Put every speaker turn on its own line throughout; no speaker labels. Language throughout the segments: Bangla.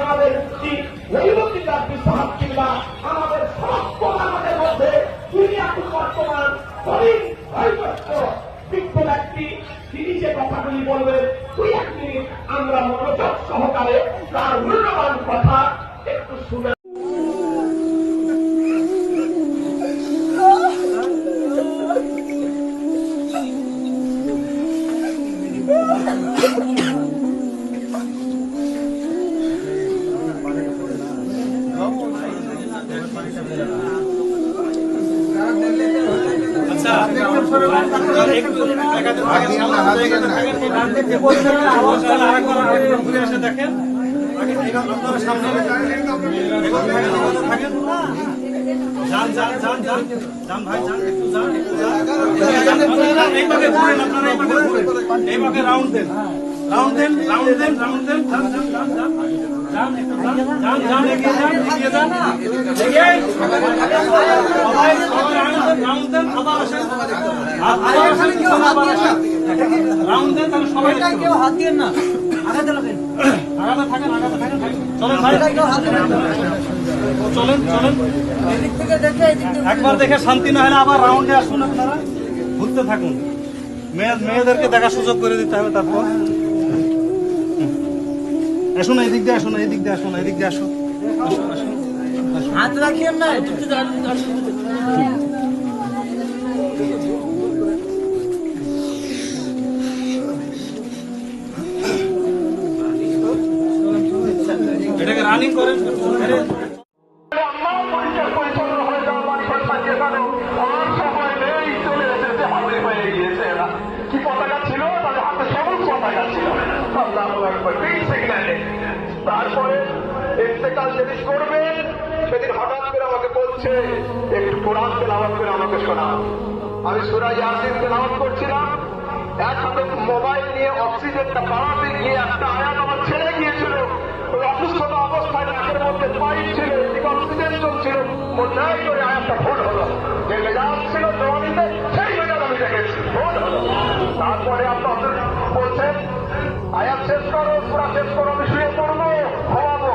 আমাদের কি নৈবতিকার বিশ্বাস কিংবা আমাদের সমস্ত আমাদের মধ্যে এখন বর্তমান হরিণ হরিপত্র বৃদ্ধ ব্যক্তি, তিনি যে কথাগুলি বলবেন তুই এক মিনিট আমরা মনোযোগ সহকারে তার মূল্যবান কথা
যান যান যান যান যান ভাই যান একটু যান একটু যান আপনারা এইভাবে ঘুরেন আপনারা এইভাবে ঘুরেন এইভাবে রাউন্ড দেন রাউন্ড দেন রাউন্ড দেন রাউন্ড দেন যান যান যান যান চলেন চলেন একবার দেখে শান্তি না হলে আবার রাউন্ডে আসুন আপনারা। ঘুরতে থাকুন। মেয়ে মেয়েদেরকে দেখার সুযোগ করে দিতে হবে তারপর। আসুন এদিক দিয়ে আসুন এদিক দিয়ে আসুন এদিক দিয়ে আসুন।
হাত রাখিয়েন না।
এটাকে রানিং করেন
তারপরে আমি সুরা ইয়াসিন তেলাওয়াত করছিলাম এক মোবাইল নিয়ে অক্সিজেনটা বাড়াতে গিয়ে একটা আয়াত আমার ছেড়ে গিয়েছিল। ওই অসুস্থতা অবস্থায় নাকের মধ্যে পাইপ ছিল অক্সিজেন চলছিল। আয়াতটা ভুল হলো। যে মেজাজ ছিল জবানিতে, সেই মেজাজ আমি দেখেছি ভুল হলো। তারপরে আপনার বলছেন আয়াত শেষ করো পুরা শেষ করো, আমি শুয়ে পড়ব, ঘুমাবো।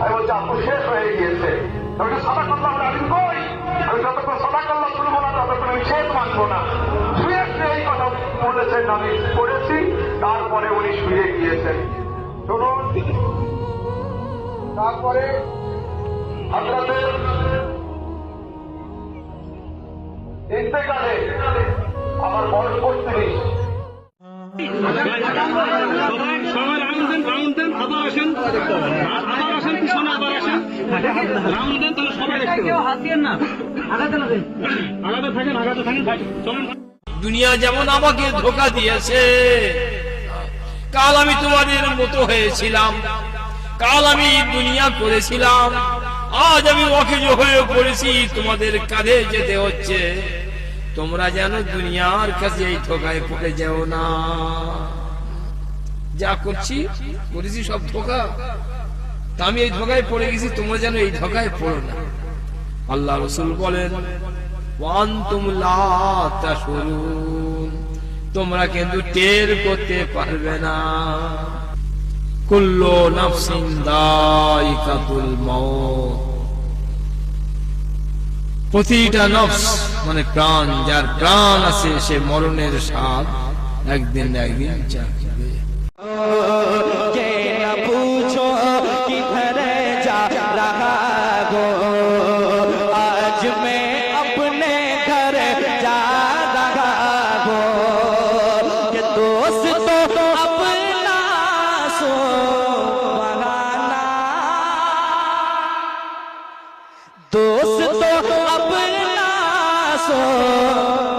আমি বলছি, আপু, শেষ হয়ে গিয়েছে। আমি সাদা করলাম আমি কই? আমি যতক্ষণ সাদা করলাম শুনব না, ততক্ষণ আমি শেষ মানবো না। শুয়ে শুয়ে এই কথা বলেছেন, আমি পড়েছি, তারপরে উনি শুয়ে গিয়েছেন। শুনুন। তারপরে আপনাদের ইন্তেকালে আমার বয়স বত্রিশ।
সবাই সবাই রাউন্ড দেন রাউন্ড দেন আবার আসেন আবার আসেন পিছনে আবার আসেন রাউন্ড দেন তাহলে সবাই দেখতে
না আগাতে
আগাতে থাকেন আগাতে থাকেন
দুনিয়া যেমন আমাকে ধোকা দিয়েছে, কাল আমি তোমাদের মতো হয়েছিলাম। কাল আমি দুনিয়া করেছিলাম। আজ আমি অকেজ হয়ে পড়েছি, তোমাদের কাঁধে যেতে হচ্ছে। তোমরা যেন দুনিয়ার কাছে এই ধোকায় পড়ে যাও না। যা করছি, করেছি সব ধোকা তা আমি এই ধোকায় পড়ে গেছি, তোমরা যেন এই ধোকায় পড়ো না। আল্লাহ রসুল বলেন তোমরা কিন্তু টের করতে পারবে না। কুল্লু নাফসিন দাইকাতুল মাউত। প্রতিটা নফস মানে প্রাণ যার প্রাণ আছে সে মরণের স্বাদ একদিন একদিন চাকবে
दोस्त तो अपना सो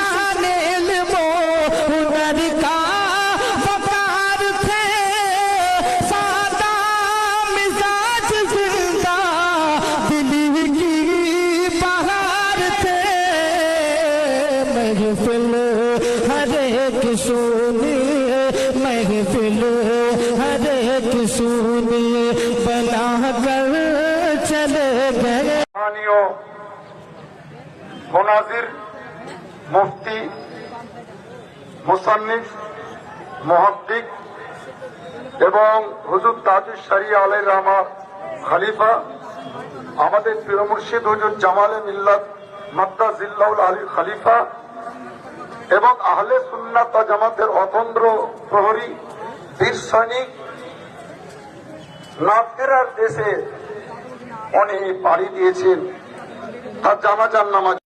सुनिए महफिल हर एक सुनिए बना कर चले गए
স্থানীয় মোনাজির মুফতি মুসান্নিফ মহাদ্দিক এবং হুজুর তাজুর সারিয়া আলাই রামা খালিফা আমাদের প্রিয় মুর্শিদ হুজুর জামালে মিল্লাত মাদ্দা জিল্লাউল আলী খালিফা এবং আহলে তা জামাতের অতন্দ্র প্রহরী, বীর সৈনিক, নাফেরার দেশে অনেক পাড়ি দিয়েছেন। তার জানাজার নামাজ